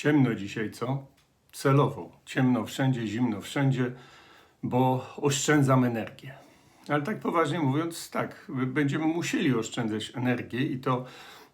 Ciemno dzisiaj, co? Celowo. Ciemno wszędzie, zimno wszędzie, bo oszczędzam energię. Ale tak poważnie mówiąc, tak, będziemy musieli oszczędzać energię i to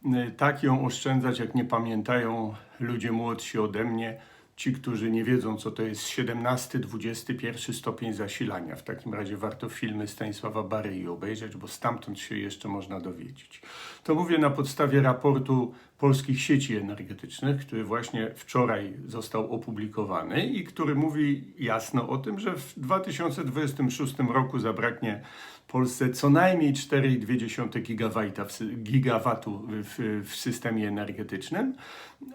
y, tak ją oszczędzać, jak nie pamiętają ludzie młodsi ode mnie, ci, którzy nie wiedzą, co to jest 17, 21 stopień zasilania. W takim razie warto filmy Stanisława Baryi obejrzeć, bo stamtąd się jeszcze można dowiedzieć. To mówię na podstawie raportu polskich sieci energetycznych, który właśnie wczoraj został opublikowany i który mówi jasno o tym, że w 2026 roku zabraknie Polsce co najmniej 4,2 gigawajta w sy- gigawatu w, w systemie energetycznym,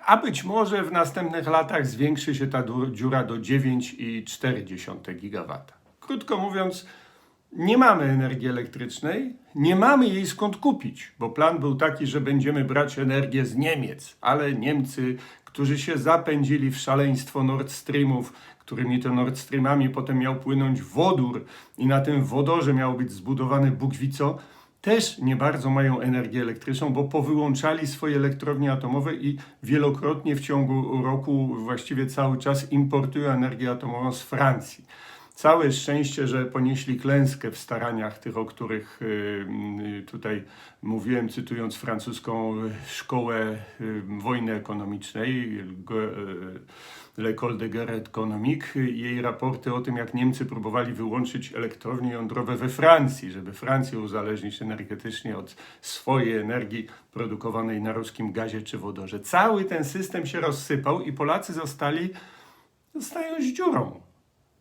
a być może w następnych latach zwiększy się ta dziura do 9,4 gigawata. Krótko mówiąc, nie mamy energii elektrycznej, nie mamy jej skąd kupić, bo plan był taki, że będziemy brać energię z Niemiec, ale Niemcy, którzy się zapędzili w szaleństwo Nord Streamów, którymi to Nord Streamami potem miał płynąć wodór i na tym wodorze miał być zbudowany Bóg też nie bardzo mają energię elektryczną, bo powyłączali swoje elektrownie atomowe i wielokrotnie w ciągu roku, właściwie cały czas importują energię atomową z Francji. Całe szczęście, że ponieśli klęskę w staraniach tych, o których y, y, tutaj mówiłem, cytując francuską szkołę y, wojny ekonomicznej, L'École de Guerre Économique, jej raporty o tym, jak Niemcy próbowali wyłączyć elektrownie jądrowe we Francji, żeby Francję uzależnić energetycznie od swojej energii produkowanej na ruskim gazie czy wodorze. Cały ten system się rozsypał i Polacy zostali, zostają z dziurą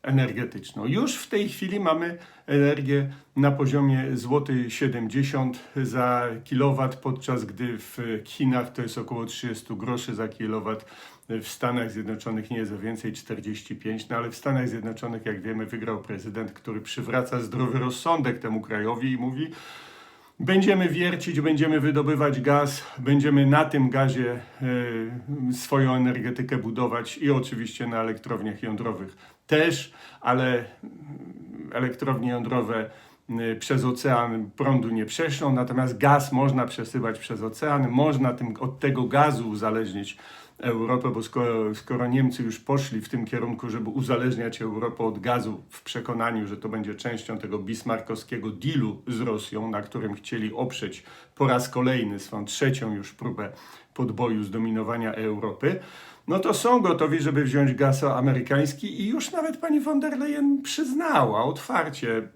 energetyczną. Już w tej chwili mamy energię na poziomie złoty 70 za kilowat, podczas gdy w Chinach to jest około 30 groszy za kilowat. W Stanach Zjednoczonych nie jest o więcej 45, no ale w Stanach Zjednoczonych, jak wiemy, wygrał prezydent, który przywraca zdrowy rozsądek temu krajowi i mówi, Będziemy wiercić, będziemy wydobywać gaz, będziemy na tym gazie e, swoją energetykę budować i oczywiście na elektrowniach jądrowych też, ale elektrownie jądrowe y, przez ocean prądu nie przeszną, natomiast gaz można przesyłać przez ocean, można tym, od tego gazu uzależnić Europę, bo skoro, skoro Niemcy już poszli w tym kierunku, żeby uzależniać Europę od gazu w przekonaniu, że to będzie częścią tego bismarckowskiego dealu z Rosją, na którym chcieli oprzeć po raz kolejny swoją trzecią już próbę podboju, zdominowania Europy, no to są gotowi, żeby wziąć gaz amerykański i już nawet pani von der Leyen przyznała otwarcie,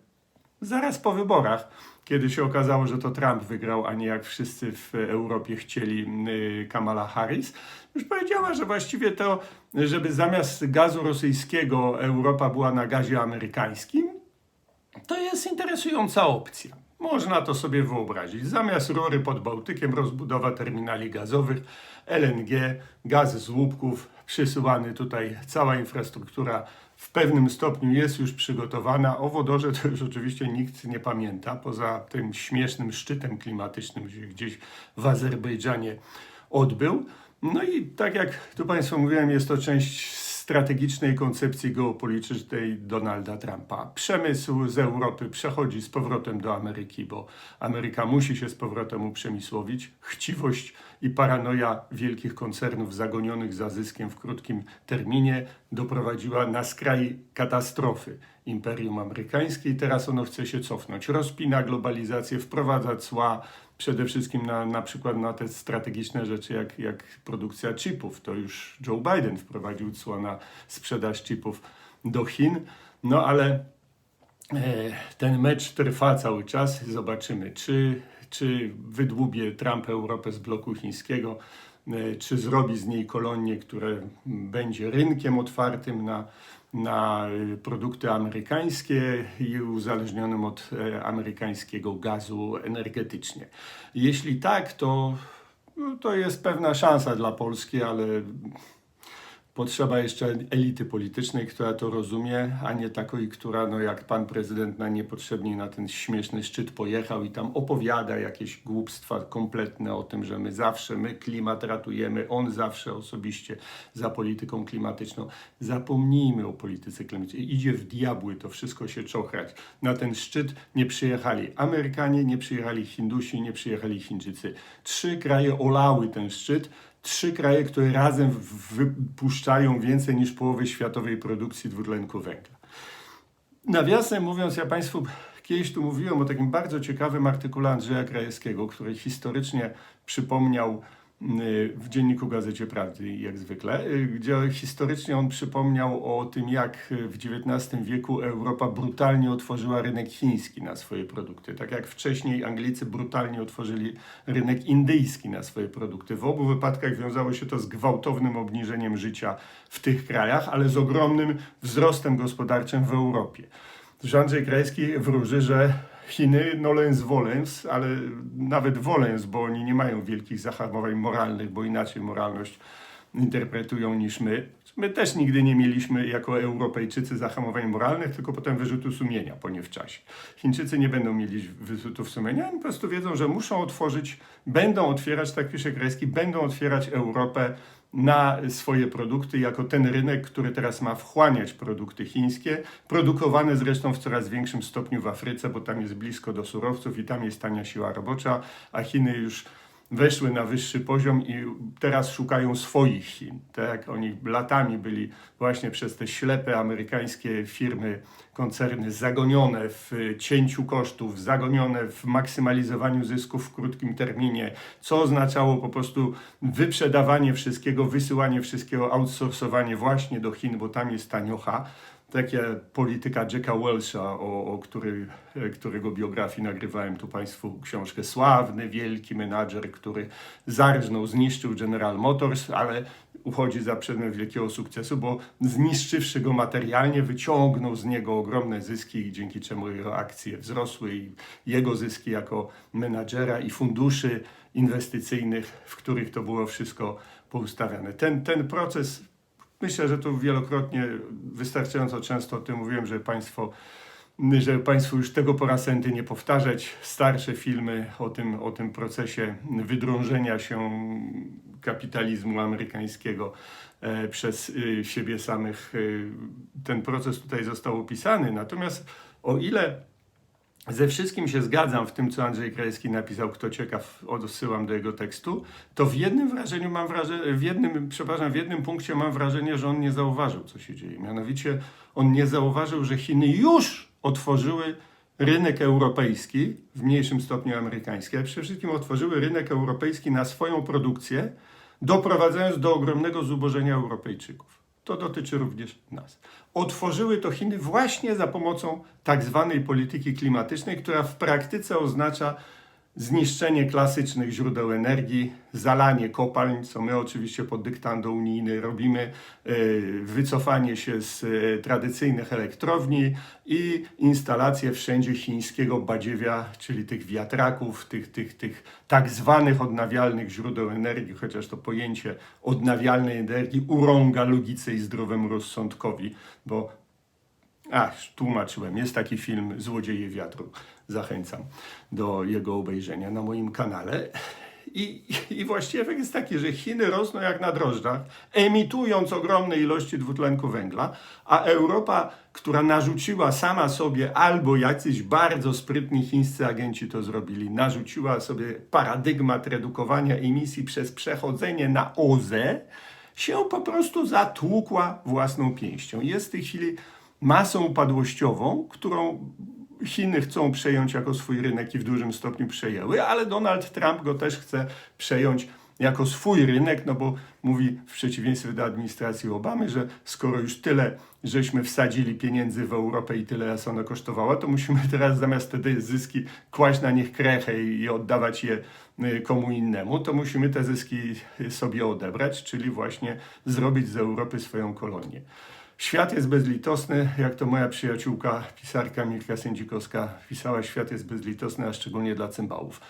zaraz po wyborach, kiedy się okazało, że to Trump wygrał, a nie jak wszyscy w Europie chcieli y, Kamala Harris, już powiedziała, że właściwie to, żeby zamiast gazu rosyjskiego Europa była na gazie amerykańskim, to jest interesująca opcja. Można to sobie wyobrazić. Zamiast rury pod Bałtykiem rozbudowa terminali gazowych, LNG, gaz z łupków, przysyłany tutaj, cała infrastruktura w pewnym stopniu jest już przygotowana. O wodorze to już oczywiście nikt nie pamięta, poza tym śmiesznym szczytem klimatycznym, który gdzieś w Azerbejdżanie odbył. No i tak jak tu Państwu mówiłem, jest to część strategicznej koncepcji geopolitycznej Donalda Trumpa. Przemysł z Europy przechodzi z powrotem do Ameryki, bo Ameryka musi się z powrotem uprzemysłowić. Chciwość i paranoja wielkich koncernów zagonionych za zyskiem w krótkim terminie doprowadziła na skraj katastrofy Imperium Amerykańskie i teraz ono chce się cofnąć. Rozpina globalizację, wprowadza cła, przede wszystkim na, na przykład na te strategiczne rzeczy jak, jak produkcja chipów. To już Joe Biden wprowadził cła na sprzedaż chipów do Chin. No ale e, ten mecz trwa cały czas. Zobaczymy, czy, czy wydłubie Trump Europę z bloku chińskiego, e, czy zrobi z niej kolonię, które będzie rynkiem otwartym na, na e, produkty amerykańskie i uzależnionym od e, amerykańskiego gazu energetycznie. Jeśli tak, to, no, to jest pewna szansa dla Polski, ale Potrzeba jeszcze elity politycznej, która to rozumie, a nie takiej, która, no jak pan prezydent na niepotrzebnie na ten śmieszny szczyt pojechał i tam opowiada jakieś głupstwa kompletne o tym, że my zawsze, my klimat ratujemy, on zawsze osobiście za polityką klimatyczną. Zapomnijmy o polityce klimatycznej. Idzie w diabły to wszystko się czochrać. Na ten szczyt nie przyjechali Amerykanie, nie przyjechali Hindusi, nie przyjechali Chińczycy. Trzy kraje olały ten szczyt trzy kraje, które razem wypuszczają więcej niż połowę światowej produkcji dwutlenku węgla. Nawiasem mówiąc, ja Państwu kiedyś tu mówiłem o takim bardzo ciekawym artykule Andrzeja Krajewskiego, który historycznie przypomniał w dzienniku Gazecie Prawdy, jak zwykle, y, gdzie historycznie on przypomniał o tym, jak w XIX wieku Europa brutalnie otworzyła rynek chiński na swoje produkty. Tak jak wcześniej Anglicy brutalnie otworzyli rynek indyjski na swoje produkty. W obu wypadkach wiązało się to z gwałtownym obniżeniem życia w tych krajach, ale z ogromnym wzrostem gospodarczym w Europie. Że Andrzej Krajewski wróży, że Chiny nolens volens, ale nawet volens, bo oni nie mają wielkich zahamowań moralnych, bo inaczej moralność interpretują niż my. My też nigdy nie mieliśmy jako Europejczycy zahamowań moralnych, tylko potem wyrzutu sumienia po nie w czasie. Chińczycy nie będą mieli wyrzutów sumienia, oni po prostu wiedzą, że muszą otworzyć, będą otwierać, tak pisze Krajewski, będą otwierać Europę na swoje produkty, jako ten rynek, który teraz ma wchłaniać produkty chińskie, produkowane zresztą w coraz większym stopniu w Afryce, bo tam jest blisko do surowców i tam jest tania siła robocza, a Chiny już weszły na wyższy poziom i teraz szukają swoich Chin. Tak oni latami byli właśnie przez te ślepe amerykańskie firmy, koncerny zagonione w cięciu kosztów, zagonione w maksymalizowaniu zysków w krótkim terminie, co oznaczało po prostu wyprzedawanie wszystkiego, wysyłanie wszystkiego, outsourcowanie właśnie do Chin, bo tam jest taniocha takie polityka Jacka Welsha, o, o który, którego biografii nagrywałem tu Państwu książkę. Sławny, wielki menadżer, który zarżnął, zniszczył General Motors, ale uchodzi za przedmiot wielkiego sukcesu, bo zniszczywszy go materialnie, wyciągnął z niego ogromne zyski, dzięki czemu jego akcje wzrosły i jego zyski jako menadżera i funduszy inwestycyjnych, w których to było wszystko poustawiane. Ten, ten proces Myślę, że tu wielokrotnie, wystarczająco często o tym mówiłem, że Państwo, że Państwu już tego po raz enty nie powtarzać. Starsze filmy o tym, o tym procesie wydrążenia się kapitalizmu amerykańskiego e, przez y, siebie samych. y, Ten proces tutaj został opisany. Natomiast o ile ze wszystkim się zgadzam w tym, co Andrzej Krajewski napisał, kto ciekaw, odsyłam do jego tekstu, to w jednym wrażeniu mam wrażenie, w jednym, przepraszam, w jednym punkcie mam wrażenie, że on nie zauważył, co się dzieje. Mianowicie on nie zauważył, że Chiny już otworzyły rynek europejski, w mniejszym stopniu amerykański, ale przede wszystkim otworzyły rynek europejski na swoją produkcję, doprowadzając do ogromnego zubożenia Europejczyków. To dotyczy również nas. Otworzyły to Chiny właśnie za pomocą tak zwanej polityki klimatycznej, która w praktyce oznacza zniszczenie klasycznych źródeł energii, zalanie kopalń, co my oczywiście pod dyktando unijny robimy, yy, wycofanie się z yy, tradycyjnych elektrowni i instalację wszędzie chińskiego badziewia, czyli tych wiatraków, tych, tych, tych tak zwanych odnawialnych źródeł energii, chociaż to pojęcie odnawialnej energii urąga logice i zdrowemu rozsądkowi, bo a, tłumaczyłem. Jest taki film Złodzieje wiatru. Zachęcam do jego obejrzenia na moim kanale. I, I właściwie efekt jest taki, że Chiny rosną jak na drożdżach, emitując ogromne ilości dwutlenku węgla, a Europa, która narzuciła sama sobie, albo jacyś bardzo sprytni chińscy agenci to zrobili, narzuciła sobie paradygmat redukowania emisji przez przechodzenie na OZE, się po prostu zatłukła własną pięścią. Jest w tej chwili masą upadłościową, którą Chiny chcą przejąć jako swój rynek i w dużym stopniu przejęły, ale Donald Trump go też chce przejąć jako swój rynek, no bo mówi w przeciwieństwie do administracji Obamy, że skoro już tyle żeśmy wsadzili pieniędzy w Europę i tyle nas ona kosztowała, to musimy teraz zamiast te zyski kłaść na nich krechę i oddawać je y, komu innemu, to musimy te zyski sobie odebrać, czyli właśnie zrobić z Europy swoją kolonię. Świat jest bezlitosny, jak to moja przyjaciółka, pisarka Milka Sędzikowska pisała, świat jest bezlitosny, a szczególnie dla cymbałów.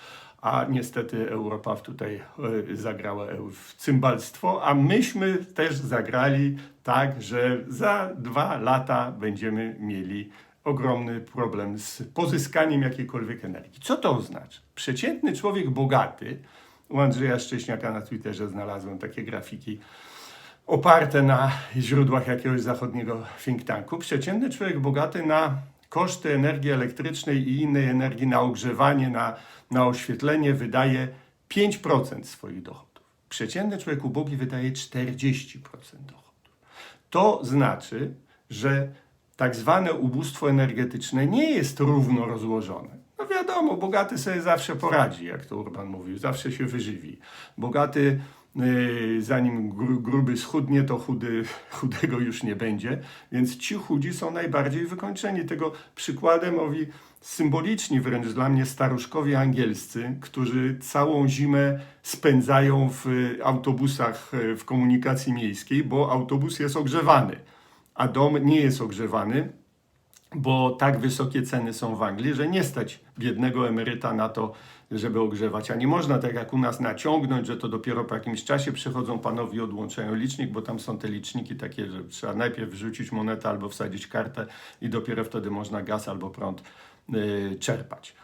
A niestety Europa tutaj e, zagrała w cymbalstwo, a myśmy też zagrali tak, że za dwa lata będziemy mieli ogromny problem z pozyskaniem jakiejkolwiek energii. Co to oznacza? Przeciętny człowiek bogaty, u Andrzeja Szcześniaka na Twitterze znalazłem takie grafiki, oparte na źródłach jakiegoś zachodniego think tanku. Przeciętny człowiek bogaty na koszty energii elektrycznej i innej energii, na ogrzewanie, na, na oświetlenie wydaje 5% swoich dochodów. Przeciętny człowiek ubogi wydaje 40% dochodów. To znaczy, że tak zwane ubóstwo energetyczne nie jest równo rozłożone. No wiadomo, bogaty sobie zawsze poradzi, jak to Urban mówił, zawsze się wyżywi. Bogaty, zanim gru, gruby schudnie, to chudy, chudego już nie będzie, więc ci chudzi są najbardziej wykończeni. Tego przykładem owi symboliczni wręcz dla mnie staruszkowie angielscy, którzy całą zimę spędzają w autobusach e, w komunikacji miejskiej, bo autobus jest ogrzewany, a dom nie jest ogrzewany, bo tak wysokie ceny są w Anglii, że nie stać biednego emeryta na to, żeby ogrzewać. A nie można tak jak u nas naciągnąć, że to dopiero po jakimś czasie przychodzą panowie i odłączają licznik, bo tam są te liczniki takie, że trzeba najpierw wrzucić monetę albo wsadzić kartę i dopiero wtedy można gaz albo prąd yy, czerpać.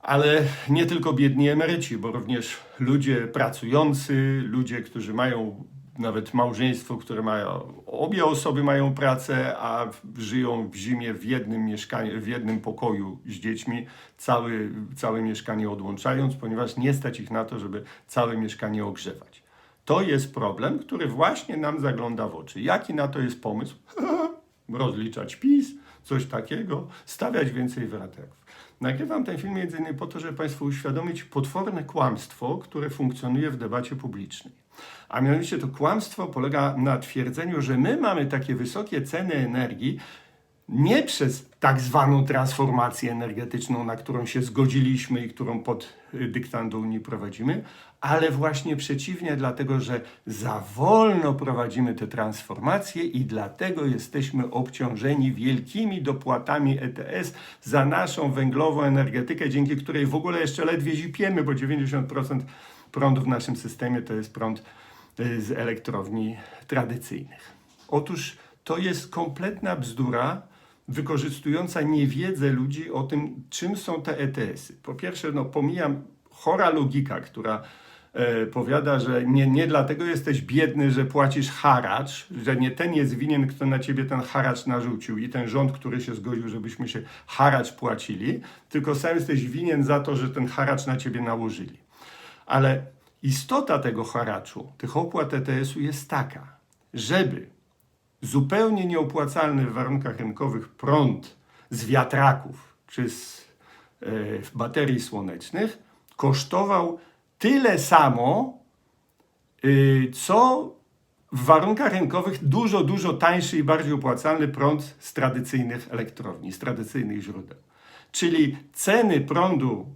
Ale nie tylko biedni emeryci, bo również ludzie pracujący, ludzie, którzy mają nawet małżeństwo, które mają, obie osoby mają pracę, a żyją w zimie w jednym mieszkaniu, w jednym pokoju z dziećmi, całe, całe mieszkanie odłączając, ponieważ nie stać ich na to, żeby całe mieszkanie ogrzewać. To jest problem, który właśnie nam zagląda w oczy. Jaki na to jest pomysł? Rozliczać PiS, coś takiego, stawiać więcej wiatraków. Nagrywam ten film między innymi po to, żeby Państwu uświadomić potworne kłamstwo, które funkcjonuje w debacie publicznej. A mianowicie to kłamstwo polega na twierdzeniu, że my mamy takie wysokie ceny energii nie przez tak zwaną transformację energetyczną, na którą się zgodziliśmy i którą pod dyktando Unii prowadzimy, ale właśnie przeciwnie, dlatego że za wolno prowadzimy tę transformację i dlatego jesteśmy obciążeni wielkimi dopłatami ETS za naszą węglową energetykę, dzięki której w ogóle jeszcze ledwie zipiemy, bo 90% prądu w naszym systemie to jest prąd y, z elektrowni tradycyjnych. Otóż to jest kompletna bzdura, wykorzystująca niewiedzę ludzi o tym, czym są te ETS-y. Po pierwsze, no, pomijam chora logika, która e, powiada, że nie, nie dlatego jesteś biedny, że płacisz haracz, że nie ten jest winien, kto na ciebie ten haracz narzucił i ten rząd, który się zgodził, żebyśmy się haracz płacili, tylko sam jesteś winien za to, że ten haracz na ciebie nałożyli. Ale istota tego haraczu, tych opłat ETS-u jest taka, żeby zupełnie nieopłacalny w warunkach rynkowych prąd z wiatraków czy z e, baterii słonecznych kosztował tyle samo, y, co w warunkach rynkowych dużo, dużo tańszy i bardziej opłacalny prąd z tradycyjnych elektrowni, z tradycyjnych źródeł. Czyli ceny prądu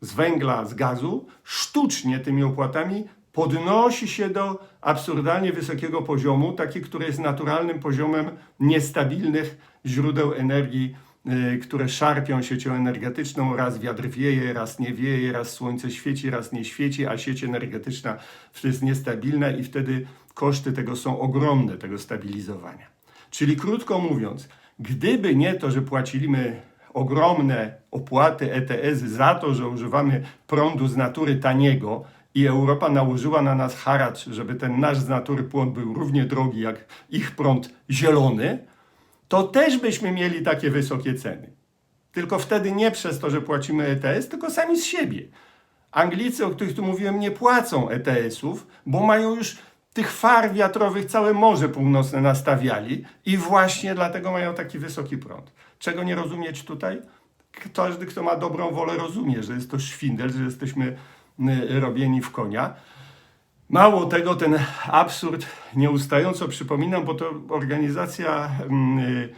z węgla, z gazu sztucznie tymi opłatami podnosi się do absurdalnie wysokiego poziomu, taki, który jest naturalnym poziomem niestabilnych źródeł energii, yy, które szarpią siecią energetyczną. Raz wiatr wieje, raz nie wieje, raz słońce świeci, raz nie świeci, a sieć energetyczna jest niestabilna i wtedy koszty tego są ogromne, tego stabilizowania. Czyli krótko mówiąc, gdyby nie to, że płaciliśmy ogromne opłaty ETS za to, że używamy prądu z natury taniego i Europa nałożyła na nas haracz, żeby ten nasz z natury prąd był równie drogi jak ich prąd zielony, to też byśmy mieli takie wysokie ceny. Tylko wtedy nie przez to, że płacimy ETS, tylko sami z siebie. Anglicy, o których tu mówiłem, nie płacą ETS-ów, bo mają już tych far wiatrowych całe Morze Północne nastawiali i właśnie dlatego mają taki wysoki prąd. Czego nie rozumieć tutaj? Każdy, kto ma dobrą wolę, rozumie, że jest to szwindel, że jesteśmy y, robieni w konia. Mało tego, ten absurd nieustająco przypominam, bo to organizacja y, y,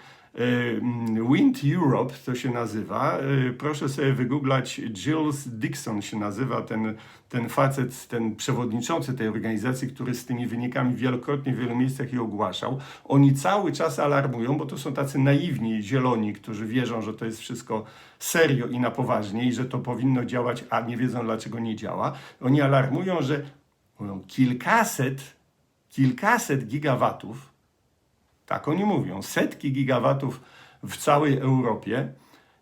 Wind Europe to się nazywa. Proszę sobie wygooglać, Jules Dixon się nazywa ten, ten facet, ten przewodniczący tej organizacji, który z tymi wynikami wielokrotnie w wielu miejscach je ogłaszał. Oni cały czas alarmują, bo to są tacy naiwni zieloni, którzy wierzą, że to jest wszystko serio i na poważnie i że to powinno działać, a nie wiedzą dlaczego nie działa. Oni alarmują, że mówią, kilkaset, kilkaset gigawatów, tak oni mówią, setki gigawatów w całej Europie,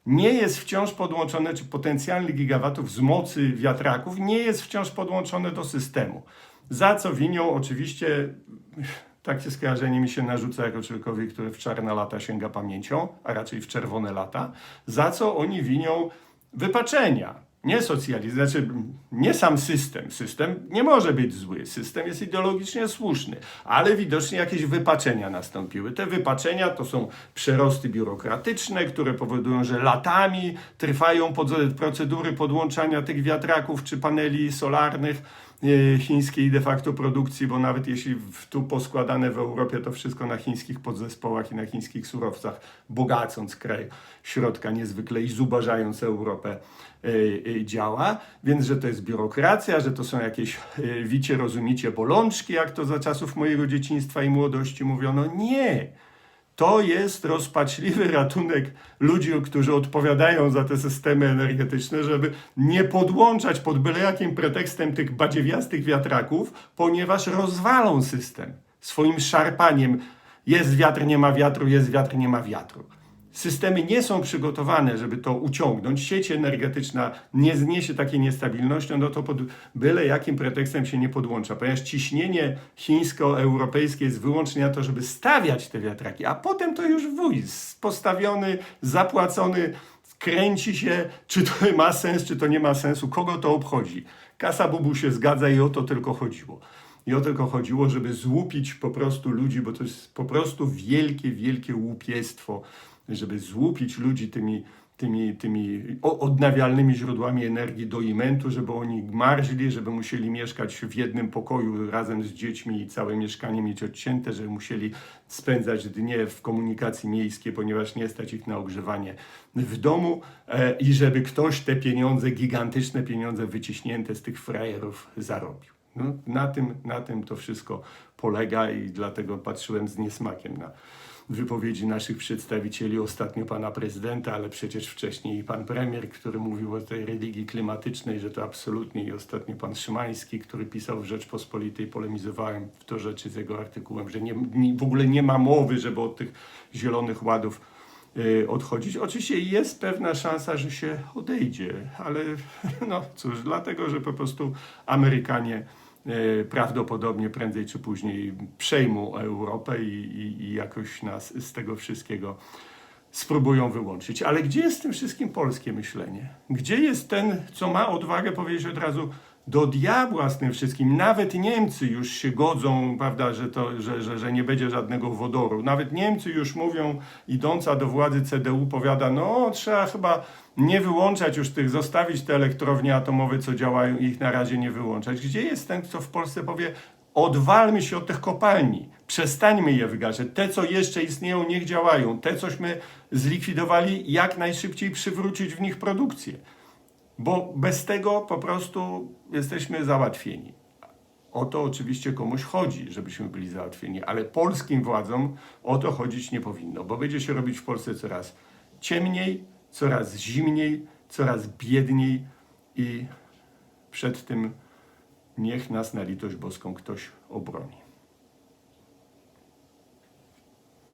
nie jest wciąż podłączone, czy potencjalnych gigawatów z mocy wiatraków nie jest wciąż podłączone do systemu. Za co winią oczywiście, takie skojarzenie mi się narzuca jako człowiekowi, który w czarne lata sięga pamięcią, a raczej w czerwone lata, za co oni winią wypaczenia, Nie socjalizm, znaczy nie sam system. System nie może być zły. System jest ideologicznie słuszny, ale widocznie jakieś wypaczenia nastąpiły. Te wypaczenia to są przerosty biurokratyczne, które powodują, że latami trwają procedury podłączania tych wiatraków czy paneli solarnych chińskiej de facto produkcji, bo nawet jeśli tu poskładane w Europie, to wszystko na chińskich podzespołach i na chińskich surowcach, bogacąc kraj środka niezwykle i zubażając Europę e, e, działa, więc że to jest biurokracja, że to są jakieś e, wicie, rozumicie bolączki, jak to za czasów mojego dzieciństwa i młodości mówiono. Nie! To jest rozpaczliwy ratunek ludzi, którzy odpowiadają za te systemy energetyczne, żeby nie podłączać pod byle jakim pretekstem tych badziewiastych wiatraków, ponieważ rozwalą system swoim szarpaniem. Jest wiatr, nie ma wiatru, jest wiatr, nie ma wiatru. Systemy nie są przygotowane, żeby to uciągnąć. Sieć energetyczna nie zniesie takiej niestabilności, no to pod byle jakim pretekstem się nie podłącza, ponieważ ciśnienie chińsko-europejskie jest wyłącznie na to, żeby stawiać te wiatraki, a potem to już wuj, postawiony, zapłacony, kręci się, czy to ma sens, czy to nie ma sensu, kogo to obchodzi. Kasa bubu się zgadza i o to tylko chodziło. I o tylko chodziło, żeby złupić po prostu ludzi, bo to jest po prostu wielkie, wielkie łupiestwo, żeby złupić ludzi tymi, tymi, tymi odnawialnymi źródłami energii do imentu, żeby oni marzli, żeby musieli mieszkać w jednym pokoju razem z dziećmi i całe mieszkanie mieć odcięte, żeby musieli spędzać dnie w komunikacji miejskiej, ponieważ nie stać ich na ogrzewanie w domu e, i żeby ktoś te pieniądze, gigantyczne pieniądze wyciśnięte z tych frajerów zarobił. No, na, tym, na tym to wszystko polega i dlatego patrzyłem z niesmakiem na wypowiedzi naszych przedstawicieli, ostatnio pana prezydenta, ale przecież wcześniej i pan premier, który mówił o tej religii klimatycznej, że to absolutnie i ostatnio pan Szymański, który pisał w Rzeczpospolitej, polemizowałem w to rzeczy z jego artykułem, że nie, nie, w ogóle nie ma mowy, żeby od tych zielonych ładów y, odchodzić. Oczywiście jest pewna szansa, że się odejdzie, ale no cóż, dlatego, że po prostu Amerykanie prawdopodobnie prędzej czy później przejmą Europę i, i, i jakoś nas z tego wszystkiego spróbują wyłączyć. Ale gdzie jest w tym wszystkim polskie myślenie? Gdzie jest ten, co ma odwagę powiedzieć od razu do diabła z tym wszystkim? Nawet Niemcy już się godzą, prawda, że, to, że, że, że nie będzie żadnego wodoru. Nawet Niemcy już mówią, idąca do władzy CDU powiada, no trzeba chyba nie wyłączać już tych, zostawić te elektrownie atomowe, co działają i ich na razie nie wyłączać. Gdzie jest ten, kto w Polsce powie, odwalmy się od tych kopalni, przestańmy je wygaszać. Te, co jeszcze istnieją, niech działają. Te, cośmy zlikwidowali, jak najszybciej przywrócić w nich produkcję. Bo bez tego po prostu jesteśmy załatwieni. O to oczywiście komuś chodzi, żebyśmy byli załatwieni, ale polskim władzom o to chodzić nie powinno, bo będzie się robić w Polsce coraz ciemniej, coraz zimniej, coraz biedniej i przed tym niech nas na litość boską ktoś obroni.